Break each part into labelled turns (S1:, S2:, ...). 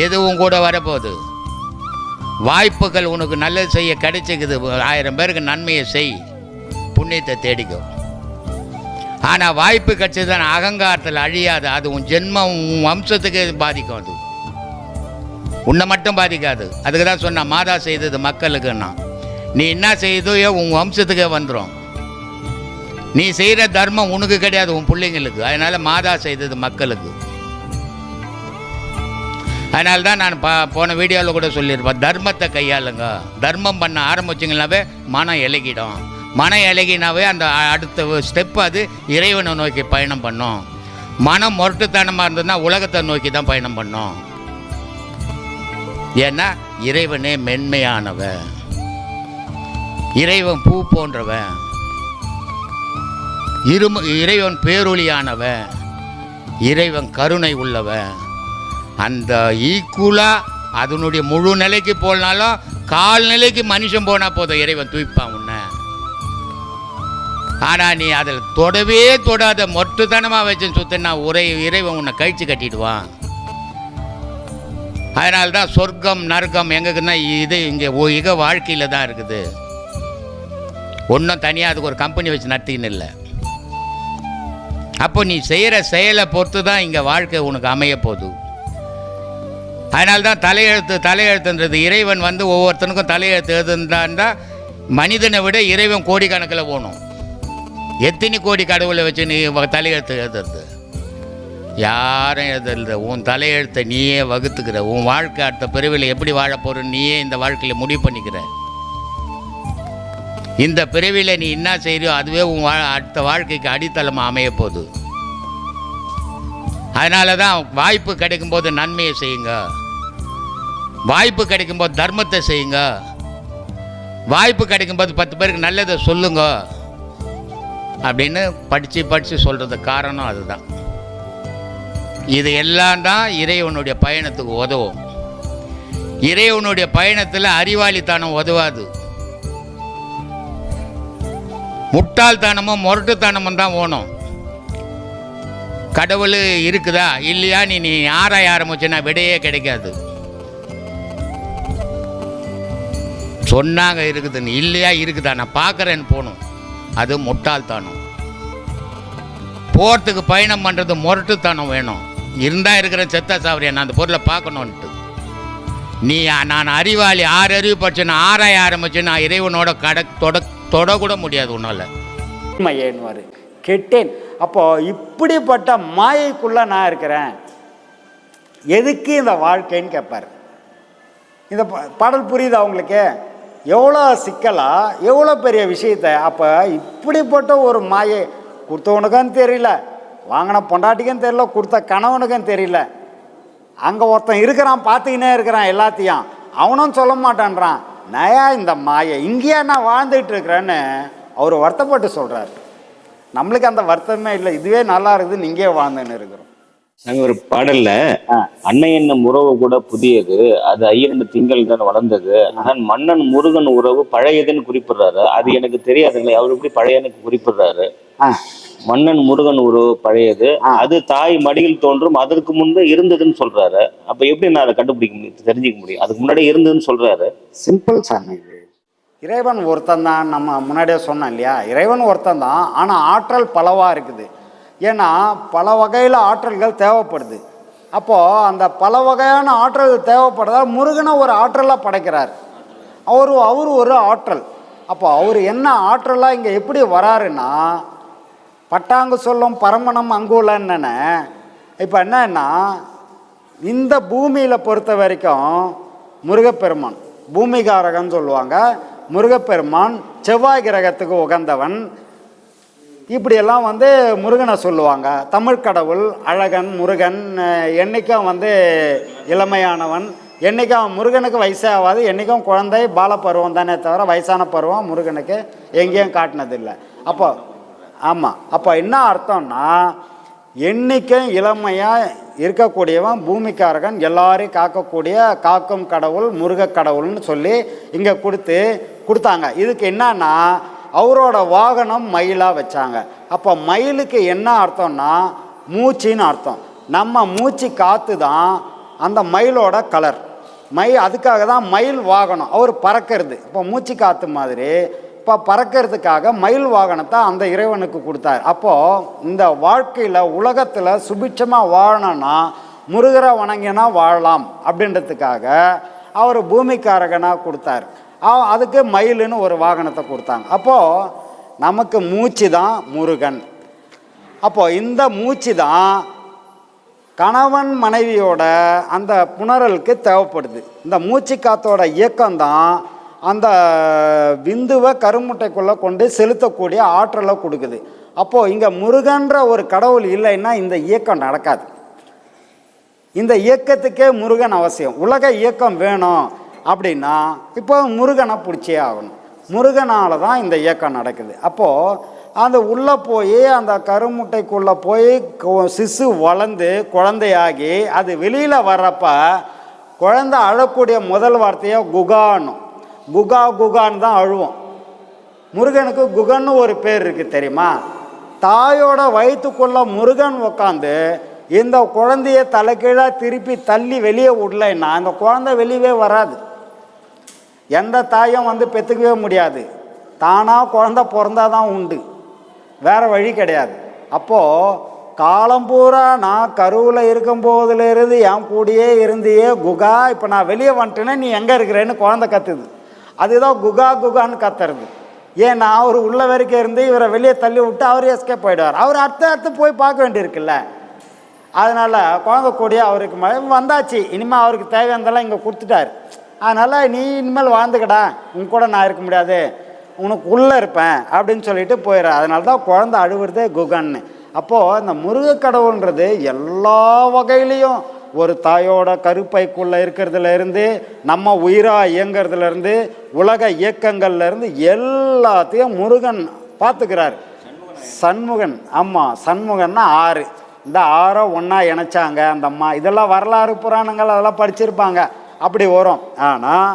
S1: எதுவும் கூட வரப்போகுது. வாய்ப்புகள் உனக்கு நல்லது செய்ய கிடைச்சிக்குது. ஆயிரம் பேருக்கு நன்மையை செய். புண்ணியத்தை தேடிக்கும் ஆனால் வாய்ப்பு கிடைச்சதுதான் அகங்காரத்தில் அழியாது. அது உன் ஜென்மம் உன் வம்சத்துக்கு பாதிக்கும் அது? உன்னை மட்டும் பாதிக்காது. அதுக்கு தான் சொன்ன மாதா செய்தது மக்களுக்குன்னா. நீ என்ன செய்தோ உன் வம்சத்துக்கே வந்துடும் நீ செய்கிற தர்மம் உனக்கு கிடையாது உன் பிள்ளைங்களுக்கு. அதனால் மாதா செய்தது மக்களுக்கு. அதனால தான் நான் பா போன வீடியோவில் கூட சொல்லியிருப்பேன். தர்மத்தை கையாளுங்க. தர்மம் பண்ண ஆரம்பிச்சிங்கனாவே மனம் இலகிடும். மனம் இலகினாவே அந்த அடுத்த ஸ்டெப் அது இறைவனை நோக்கி பயணம் பண்ணும். மனம் முரட்டுத்தனமாக இருந்ததுன்னா உலகத்தை நோக்கி தான் பயணம் பண்ணும். ஏன்னா இறைவனே மென்மையானவன். இறைவன் பூ போன்றவன். இரும இறைவன் பேரொளியானவன். இறைவன் கருணை உள்ளவன். அந்த ஈக்குவலாக அதனுடைய முழு நிலைக்கு போனாலும் கால் நிலைக்கு மனுஷன் போனால் போதும் இறைவன் தூய்ப்பான் உன்னை. ஆனால் நீ அதில் தொடவே தொடாத மொட்டுத்தனமாக வச்சு சுத்தினா உரை இறைவன் உன்னை கழிச்சு கட்டிடுவான். அதனால தான் சொர்க்கம் நர்க்கம் எங்களுக்குன்னா இது இங்கே இக வாழ்க்கையில் தான் இருக்குது. ஒன்றும் தனியாக அதுக்கு ஒரு கம்பெனி வச்சு நடத்தின்னு இல்லை. அப்போ நீ செய்கிற செயலை பொறுத்து தான் இங்கே வாழ்க்கை உனக்கு அமைய போகுது. அதனால தான் தலையெழுத்து தலையெழுத்துன்றது இறைவன் வந்து ஒவ்வொருத்தனுக்கும் தலையெழுத்து எழுதுந்தாண்டா மனிதனை விட இறைவன் கோடிக்கணக்கில் போகணும். எத்தனை கோடி கடவுளை வச்சு நீ தலையெழுத்து எழுதுறது? யாரும் எழுதுறது உன் தலையெழுத்தை நீயே வகுத்துக்கிற. உன் வாழ்க்கை அடுத்த பிறவியில் எப்படி வாழப்போறன்னு நீயே இந்த வாழ்க்கையில் முடிவு பண்ணிக்கிற. இந்த பிறவியில் நீ என்ன செய்கிறியோ அதுவே உன் வா அடுத்த வாழ்க்கைக்கு அடித்தளமாக அமைய போகுது. அதனால தான் வாய்ப்பு கிடைக்கும்போது நன்மையை செய்யுங்க. வாய்ப்பு கிடைக்கும்போது தர்மத்தை செய்யுங்க. வாய்ப்பு கிடைக்கும்போது பத்து பேருக்கு நல்லதை சொல்லுங்க. அப்படின்னு படித்து படித்து சொல்கிறது காரணம் அதுதான். இது எல்லாம் தான் இறைவனுடைய பயணத்துக்கு உதவும். இறைவனுடைய பயணத்தில் அறிவாளித்தனம் உதவாது. முட்டாள்தனமும் முரட்டுத்தனமும் தான் ஓணும். கடவுள் இருக்குதா? இல்லையா? நீ நீ ஆராய ஆரம்பிச்சுன்னா விடையே கிடைக்காது. சொன்னாங்க இருக்குதுன்னு இல்லையா இருக்குதா? நான் பார்க்குறேன்னு போகணும். அது முட்டாள்தனம். போகிறதுக்கு பயணம் பண்ணுறது முரட்டுத்தனம் வேணும். இருந்தால் இருக்கிற செத்த சாவரியா நான் அந்த பொருளை பார்க்கணுன்ட்டு நீ நான் அறிவாளி ஆறு அறிவு படிச்சேன்னு ஆராய ஆரம்பிச்சு நான் இறைவனோட கட தொட தொடக்கூட முடியாது உன்னால்.
S2: மையன்வார் கெட்டேன். அப்போ இப்படிப்பட்ட மாயைக்குள்ளே நான் இருக்கிறேன். எதுக்கு இந்த வாழ்க்கைன்னு கேட்பார் இந்த ப- பாடல் புரியுதா உங்களுக்கு? எவ்வளோ சிக்கலா எவ்வளோ பெரிய விஷயத்த அப்போ இப்படிப்பட்ட ஒரு மாயை கொடுத்தவனுக்கும் தெரியல வாங்கின பொண்டாட்டிக்கும் தெரியல கொடுத்த கணவனுக்கும் தெரியல. அங்கே ஒருத்தன் இருக்கிறான் பார்த்துக்கினே இருக்கிறான் எல்லாத்தையும். அவனும் சொல்ல மாட்டான்றான் நயா இந்த மாயை இங்கேயே நான் வாழ்ந்துட்டு இருக்கிறேன்னு அவர் வருத்தப்பட்டு சொல்கிறார் நம்மளுக்கு அந்த வருத்தமே இல்லை இதுவே நல்லா இருக்குது இங்கேயே வாழ்ந்துன்னு இருக்கிறோம்.
S3: நாங்க ஒரு பாடல்ல. அன்னை என்னும் உறவு கூட புதியது அது ஐயன் திங்கள் தான் வளர்ந்தது. ஆனால் மன்னன் முருகன் உறவு பழையதுன்னு குறிப்பிடுறாரு. அது எனக்கு தெரியாதுங்களே அவர் எப்படி பழையனுக்கு குறிப்பிடுறாரு. மன்னன் முருகன் உறவு பழையது. அது தாய் மடியில் தோன்றும் அதற்கு முன்பு இருந்ததுன்னு சொல்றாரு. அப்ப எப்படி நான் அதை கண்டுபிடிக்க முடியும் தெரிஞ்சுக்க முடியும்? அதுக்கு முன்னாடி இருந்ததுன்னு சொல்றாரு.
S2: சிம்பிள் சாமி இறைவன் ஒருத்தன் தான் நம்ம முன்னாடியே சொன்னோம் இல்லையா? இறைவன் ஒருத்தன் தான் ஆனால் ஆற்றல் பலவாக இருக்குது. ஏன்னா பல வகையில் ஆற்றல்கள் தேவைப்படுது. அப்போது அந்த பல வகையான ஆற்றல் தேவைப்படுறதால் முருகனை ஒரு ஆற்றலாக படைக்கிறார். அவர் அவர் ஒரு ஆற்றல். அப்போ அவர் என்ன ஆற்றலாக இங்கே எப்படி வராருன்னா பட்டாங்கு சொல்லும் பரமணம் அங்குலன்னு இப்போ என்னன்னா இந்த பூமியில் பொறுத்த வரைக்கும் முருகப்பெருமான் பூமிகாரகன்னு சொல்லுவாங்க. முருகப்பெருமான் செவ்வாய் கிரகத்துக்கு உகந்தவன் இப்படியெல்லாம் வந்து முருகனை சொல்லுவாங்க. தமிழ் கடவுள் அழகன் முருகன் என்றைக்கும் என்னைக்கும் வந்து இளமையானவன். என்றைக்கும் முருகனுக்கு வயசே ஆகாது என்றைக்கும் குழந்தை பாலப்பருவம் தானே தவிர வயசான பருவம் முருகனுக்கு எங்கேயும் காட்டினதில்லை. அப்போ ஆமாம் அப்போ என்ன அர்த்தம்னா என்றைக்கும் இளமையாக இருக்கக்கூடியவன் பூமிக்காரகன் எல்லாரையும் காக்கக்கூடிய காக்கும் கடவுள் முருக கடவுள்னு சொல்லி இங்கே கொடுத்து கொடுத்தாங்க. இதுக்கு என்னன்னா அவரோட வாகனம் மயிலாக வச்சாங்க. அப்போ மயிலுக்கு என்ன அர்த்தம்னா மூச்சின்னு அர்த்தம். நம்ம மூச்சு காற்று தான் அந்த மயிலோட கலர் மயில் அதுக்காக தான் மயில் வாகனம். அவர் பறக்கிறது. இப்போ மூச்சு காற்று மாதிரி இப்போ பறக்கிறதுக்காக மயில் வாகனத்தை அந்த இறைவனுக்கு கொடுத்தார். அப்போது இந்த வாழ்க்கையில் உலகத்தில் சுபிட்சமாக வாழணும்னா முருகரை வணங்கினா வாழலாம் அப்படின்றதுக்காக அவர் பூமிக்காரகனாக கொடுத்தார். அதுக்கு மயிலுன்னு ஒரு வாகனத்தை கொடுத்தாங்க. அப்போது நமக்கு மூச்சு தான் முருகன். அப்போது இந்த மூச்சு தான் கணவன் மனைவியோட அந்த புணரலுக்கு தேவைப்படுது. இந்த மூச்சு காத்தோட இயக்கம்தான் அந்த விந்துவை கருமுட்டைக்குள்ளே கொண்டு செலுத்தக்கூடிய ஆற்றலை கொடுக்குது. அப்போது இங்கே முருகன்ற ஒரு கடவுள் இல்லைன்னா இந்த இயக்கம் நடக்காது. இந்த இயக்கத்துக்கே முருகன் அவசியம். உலக இயக்கம் வேணும். அப்படின்னா இப்போ முருகனை பிடிச்சே ஆகணும். முருகனால தான் இந்த இயக்கம் நடக்குது. அப்போது அந்த உள்ளே போய் அந்த கருமுட்டைக்குள்ளே போய் சிசு வளர்ந்து குழந்தையாகி அது வெளியில் வர்றப்ப குழந்தை அழக்கூடிய முதல் வார்த்தையை குகானும் குகா குகான்னு தான் அழுவோம். முருகனுக்கு குகன்னு ஒரு பேர் இருக்குது தெரியுமா? தாயோட வயிற்றுக்குள்ள முருகன் உட்காந்து இந்த குழந்தைய தலைகீழாக திருப்பி தள்ளி வெளியே விடலைன்னா அந்த குழந்தை வெளியவே வராது. எந்த தாயும் வந்து பெற்றுக்கவே முடியாது. தானாக குழந்தை பிறந்தாதான் உண்டு. வேற வழி கிடையாது. அப்போது காலம் பூரா நான் கருவில் இருக்கும் போதுலேருந்து என் கூடயே இருந்தியே குகா இப்போ நான் வெளியே வந்துட்டேன்னா நீ எங்கே இருக்கிறேன்னு குழந்த கத்துது. அதுதான் குகா குகான்னு கத்துறது. ஏன்னா அவர் உள்ள வரைக்கும் இருந்து இவரை வெளியே தள்ளி விட்டு அவர் எஸ்கேப் போயிடுவார். அவர் அடுத்த அடுத்து போய் பார்க்க வேண்டியிருக்குல்ல. அதனால் குழந்தை கூடிய அவருக்கு ம- வந்தாச்சு. இனிமேல் அவருக்கு தேவையானதெல்லாம் இங்கே கொடுத்துட்டாரு. அதனால் நீ இனிமேல் வாழ்ந்துக்கடா. உன் கூட நான் இருக்க முடியாது. உனக்கு உள்ளே இருப்பேன் அப்படின்னு சொல்லிட்டு போயிடுற அதனால தான் குழந்த அழுவுறதே குகன்னு. அப்போது இந்த முருகக்கடவுன்றது எல்லா வகையிலையும் ஒரு தாயோட கருப்பைக்குள்ளே இருக்கிறதுலேருந்து நம்ம உயிராக இயங்கிறதுலேருந்து உலக இயக்கங்கள்லேருந்து எல்லாத்தையும் முருகன் பார்த்துக்கிறார். சண்முகன். ஆமாம் சண்முகன்னா ஆறு. இந்த ஆறோ ஒன்றா இணைச்சாங்க. அந்த அம்மா இதெல்லாம் வரலாறு புராணங்கள் அதெல்லாம் படிச்சிருப்பாங்க. அப்படி வரும். ஆனால்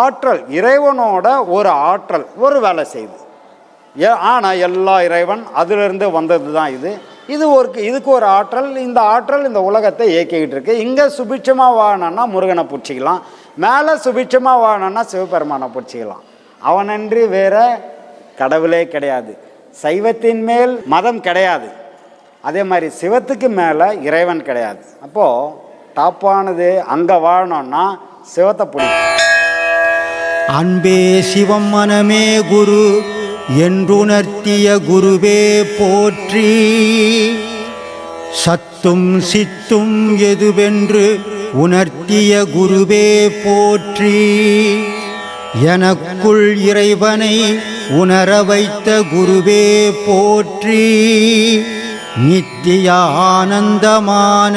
S2: ஆற்றல் இறைவனோட ஒரு ஆற்றல் ஒரு வேலை செய்யுது. ஏ ஆனால் எல்லா இறைவன் அதிலிருந்து வந்தது தான் இது. இது ஒரு இதுக்கு ஒரு ஆற்றல். இந்த ஆற்றல் இந்த உலகத்தை இயக்கிக்கிட்டு இருக்கு. இங்கே சுபிட்சமாக வாழணும்னா முருகனை பிடிச்சிக்கலாம். மேலே சுபிட்சமாக வாழணும்னா சிவபெருமானை பிடிச்சிக்கலாம். அவனன்றி வேற கடவுளே கிடையாது. சைவத்தின் மேல் மதம் கிடையாது. அதே மாதிரி சிவத்துக்கு மேலே இறைவன் கிடையாது. அப்போது டாப்பானது அங்கே வாழணும்னா சிவத்தை புடி
S4: அன்பே சிவம் மனமே குரு என்றுணர்த்திய குருவே போற்றி. சத்தும் சித்தும் எதுவென்று உணர்த்திய குருவே போற்றி. எனக்குள் இறைவனை உணர வைத்த குருவே போற்றி. நித்திய ஆனந்தமான